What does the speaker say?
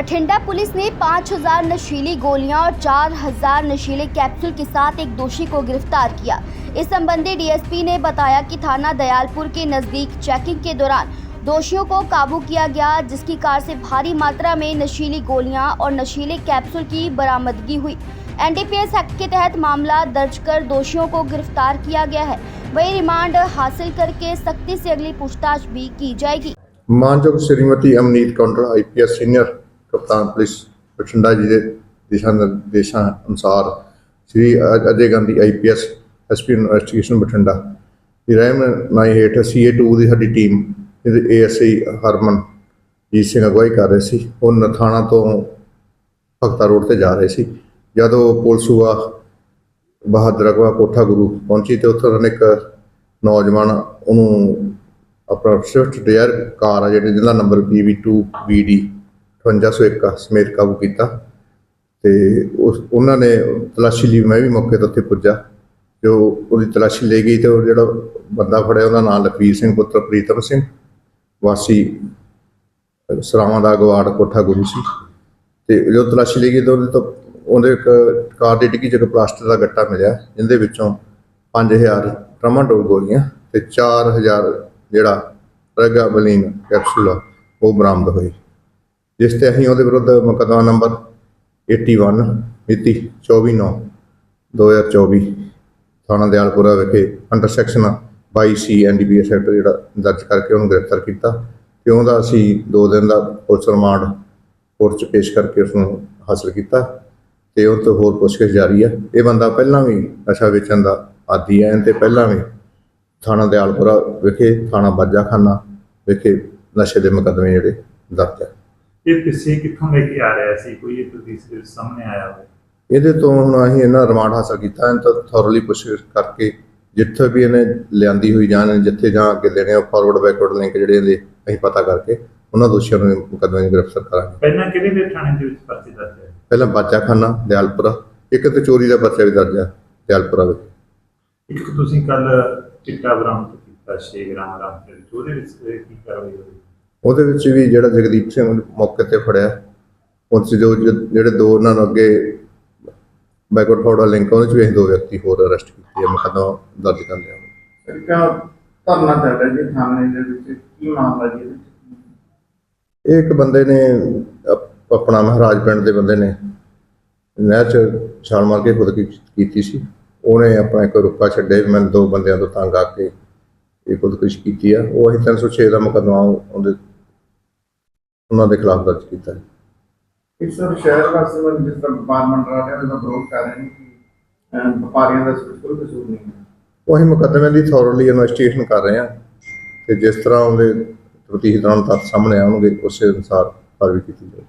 Bathinda police ने 5000 नशीली गोलियाँ और 4000 नशीले कैप्सूल के साथ एक दोषी को गिरफ़्तार किया। इस संबंधी डीएसपी ने बताया कि थाना दयालपुर के नज़दीक चेकिंग के दौरान दोषियों को काबू किया गया, जिसकी कार से भारी मात्रा में नशीली गोलियाँ और नशीले कैप्सूल की बरामदगी हुई। एनडीपीएस एक्ट के तहत मामला दर्ज कर दोषियों को गिरफ़्तार किया गया है। वही रिमांड हासिल करके सख्ती से अगली पूछताछ भी की जाएगी। मानजोग श्रीमती अमनीत कौंडर आईपीएस सीनियर। ਕਪਤਾਨ ਪੁਲਿਸ ਬਠਿੰਡਾ ਜੀ ਦੇ ਦਿਸ਼ਾ ਨਿਰਦੇਸ਼ਾਂ ਅਨੁਸਾਰ Shri Ajay Gandhi IPS SP investigation Bathinda. ਦੀ ਰਹਿਨਮਾਈ ਹੇਠ ਸੀਏ2 ਦੀ ਸਾਡੀ ਟੀਮ, ਇਹਦੇ ਏਐਸਆਈ ਹਰਮਨ ਜੀਤ ਸਿੰਘ ਅਗਵਾਈ ਕਰ ਰਹੇ ਸੀ। ਉਹ ਨਥਾਣਾ ਤੋਂ ਭਗਤਾ ਰੋਡ ਤੇ ਜਾ ਰਹੇ ਸੀ। ਜਦੋਂ ਪੁਲਿਸ ਹੁਆ ਬਹਾਦਰ ਅਗਵਾ ਕੋਠਾ ਗੁਰੂ ਪਹੁੰਚੀ ਤੇ ਉੱਥੇ ਉਹਨਾਂ ਨੇ ਇੱਕ ਨੌਜਵਾਨ, ਉਹਨੂੰ ਆਪਣਾ ਸਵਿਫਟ ਡਿਜ਼ਾਇਰ ਕਾਰ ਆ ਜਿਹੜੀ ਜਿਹਦਾ ਨੰਬਰ PV2 BD 5801 ਆ, ਸਮੇਤ ਕਾਬੂ ਕੀਤਾ ਤੇ ਉਸ ਉਹਨਾਂ ਨੇ ਤਲਾਸ਼ੀ ਲਈ ਮੈਂ ਵੀ ਮੌਕੇ ਤੇ ਉੱਥੇ ਪੁੱਜਾ ਜੋ ਉਹਦੀ ਤਲਾਸ਼ੀ ਲਈ ਗਈ ਤੇ ਉਹ ਜਿਹੜਾ ਬੰਦਾ ਫੜਿਆ ਉਹਦਾ ਨਾਮ ਲਖਵੀਰ ਸਿੰਘ ਪੁੱਤਰ ਪ੍ਰੀਤਮ ਸਿੰਘ ਵਾਸੀ ਸਰਾਵਾਂ ਦਾ ਗਵਾੜ ਕੋਠਾ ਗੁਰੂ ਸੀ। ਤੇ ਜੋ ਤਲਾਸ਼ੀ ਲਈ ਗਈ ਤਾਂ ਉਹਦੇ ਤੋਂ ਉਹਦੇ ਇੱਕ ਕਾਰ ਦੀ ਡਿੱਗੀ 'ਚ ਇੱਕ ਪਲਾਸਟਿਕ ਦਾ ਗੱਟਾ ਮਿਲਿਆ ਜਿਹਦੇ ਵਿੱਚੋਂ 5000 ਟਰਮਾਡੋਲ ਗੋਲੀਆਂ ਤੇ 4000 ਜਿਹੜਾ ਪ੍ਰੈਗਾਬਲਿਨ ਕੈਪਸੂਲ ਆ, ਉਹ ਬਰਾਮਦ ਹੋਈ ਜਿਸ ਤੇ ਅਸੀਂ ਉਹਦੇ ਵਿਰੁੱਧ ਮੁਕੱਦਮਾ ਨੰਬਰ 81 ਮਿਤੀ 24/9 2024 ਥਾਣਾ ਦਿਆਲਪੁਰਾ ਵਿਖੇ ਅੰਡਰ ਸੈਕਸ਼ਨ 22 ਐਨਡੀਪੀਐਸ ਸੈਕਟਰ ਜਿਹੜਾ ਦਰਜ ਕਰਕੇ ਉਹਨੂੰ ਗ੍ਰਿਫਤਾਰ ਕੀਤਾ ਤੇ ਉਹਦਾ ਅਸੀਂ 2 ਦਿਨ ਦਾ ਪੁਲਿਸ ਰਿਮਾਂਡ ਕੋਰਟ 'ਚ ਪੇਸ਼ ਕਰਕੇ ਉਸ ਨੂੰ ਹਾਸਲ ਕੀਤਾ ਤੇ ਉਹ ਤੋਂ ਹੋਰ ਪੁੱਛਗਿੱਛ ਜਾਰੀ ਹੈ ਇਹ ਬੰਦਾ ਪਹਿਲਾਂ ਵੀ ਨਸ਼ਾ ਵੇਚਣ ਦਾ ਆਦੀ ਹੈ ਤੇ ਪਹਿਲਾਂ ਵੀ ਥਾਣਾ ਦਿਆਲਪੁਰਾ ਵਿਖੇ, ਥਾਣਾ ਬਾਜਾਖਾਨਾ ਵਿਖੇ ਨਸ਼ੇ ਦੇ ਮੁਕੱਦਮੇ ਜਿਹੜੇ ਦਰਜ ਹੈ ਇਹ ਕਿਸੇ ਕਿੱਥੋਂ ਲੈ ਕੇ ਆ ਰਿਹਾ ਸੀ? ਕੋਈ ਇਹ ਪੁਲਿਸ ਦੇ ਸਾਹਮਣੇ ਆਇਆ ਹੋਵੇ। ਇਹਦੇ ਤੋਂ ਹੁਣ ਅਸੀਂ ਇਹਨਾਂ ਰਿਮਾਂਡ ਹਾਸਲ ਕੀਤਾ ਇਹਨਾਂ ਤੋਂ ਥੋਰਲੀ ਪੁੱਛਗਿੱਛ ਕਰਕੇ ਜਿੱਥੇ ਵੀ ਇਹਨੇ ਲਿਆਂਦੀ ਹੋਈ ਜਾਣ ਜਿੱਥੇ ਜਾਂ ਅੱਗੇ ਲੈਣੇ ਆ ਫਾਰਵਰਡ ਬੈਕਵਰਡ ਲਿੰਕ ਜਿਹੜੇ ਇਹਦੇ ਅਸੀਂ ਪਤਾ ਕਰਕੇ ਉਹਨਾਂ ਦੋਸ਼ੀਆਂ ਨੂੰ ਮੁਕੱਦਮੇ 'ਚ ਗ੍ਰਿਫਤਾਰ ਕਰਾਂਗੇ। ਪਹਿਲਾਂ ਕਿਹੜੇ ਦੇ ਥਾਣੇ ਦੇ ਵਿੱਚ ਪਰਚੇ ਦਰਜ ਹੈ ਪਹਿਲਾਂ ਬਾਜਾਖਾਨਾ ਦਿਆਲਪੁਰਾ ਇੱਕ ਤੇ ਚੋਰੀ ਦਾ ਪਰਚਾ ਵੀ ਦਰਜ ਹੈ ਦਿਆਲਪੁਰਾ ਵਿੱਚ। ਇੱਕ ਤੁਸੀਂ ਕੱਲ ਚਿੱਟਾ ਬਰਾਮਦ ਕੀਤਾ 6 ਗ੍ਰਾਮ ਦਾ ਉਹਦੇ ਵਿੱਚ ਇਹ ਕੀ ਕਾਰਵਾਈ ਹੋਈ? ਉਹਦੇ ਵਿੱਚ ਵੀ ਜਿਹੜਾ ਜਗਦੀਪ ਸਿੰਘ ਨੂੰ ਮੌਕੇ ਤੇ ਫੜਿਆ ਉਹ 'ਚ ਜੋ ਜਿਹੜੇ ਦੋ ਉਹਨਾਂ ਨੂੰ ਅੱਗੇ ਬੈਕਵਰਡ ਫਾਰਵਰਡ ਲਿੰਕ ਉਹਦੇ ਚ ਵੀ ਅਸੀਂ ਦੋ ਵਿਅਕਤੀ ਹੋਰ ਅਰੈਸਟ ਕੀਤੇ ਆ ਮੁਕੱਦਮਾ ਦਰਜ ਕਰ ਲਿਆ। ਸਰਕਾ ਧਰਨਾ ਚੱਲ ਰਿਹਾ ਜੀ ਥਾਣੇ ਦੇ ਵਿੱਚ ਕੀ ਮਾਮਲਾ ਜੀ ਇਹਦੇ ਵਿੱਚ? ਇਹ ਇੱਕ ਬੰਦੇ ਨੇ ਆਪਣਾ ਮਹਾਰਾਜ ਪਿੰਡ ਦੇ ਬੰਦੇ ਨੇ ਨਹਿਰ ਚ ਛਾਲ ਮਾਰ ਕੇ ਖੁਦਕੁਸ਼ੀ ਕੀਤੀ ਸੀ। ਉਹਨੇ ਆਪਣਾ ਇੱਕ ਰੁੱਕਾ ਛੱਡੇ ਮੈਂ ਦੋ ਬੰਦਿਆਂ ਤੋਂ ਤੰਗ ਆ ਕੇ ਇਹ ਖੁਦਕੁਸ਼ੀ ਕੀਤੀ ਆ। ਉਹ ਅਸੀਂ 306 ਦਾ ਮੁਕੱਦਮਾ ਉਹਦੇ ਉਹਨਾਂ ਦੇ ਖਿਲਾਫ ਦਰਜ ਕੀਤਾ ਹੈ ਇਸ ਸਰ ਸ਼ਹਿਰ ਵਾਸਤੇ ਮੈਂ ਜਿਸ ਤਰ੍ਹਾਂ ਵਪਾਰ ਮੰਡਲ ਵਾਲਿਆਂ ਦਾ ਵਿਰੋਧ ਕਰ ਰਹੇ ਨੇ ਕਿ ਵਪਾਰੀਆਂ ਦਾ ਕੋਈ ਕਸੂਰ ਨਹੀਂ ਹੈ। ਉਹ ਮੁਕੱਦਮੇ ਦੀ ਥੋਰਲੀ ਇਨਵੈਸਟੀਗੇਸ਼ਨ ਕਰ ਰਹੇ ਹਾਂ ਤੇ ਜਿਸ ਤਰ੍ਹਾਂ ਉਹਦੇ ਤਰ੍ਹਾਂ ਤੱਥ ਸਾਹਮਣੇ ਆਉਣਗੇ ਉਸੇ ਅਨੁਸਾਰ ਕਾਰਵਾਈ ਕੀਤੀ ਜਾਵੇਗੀ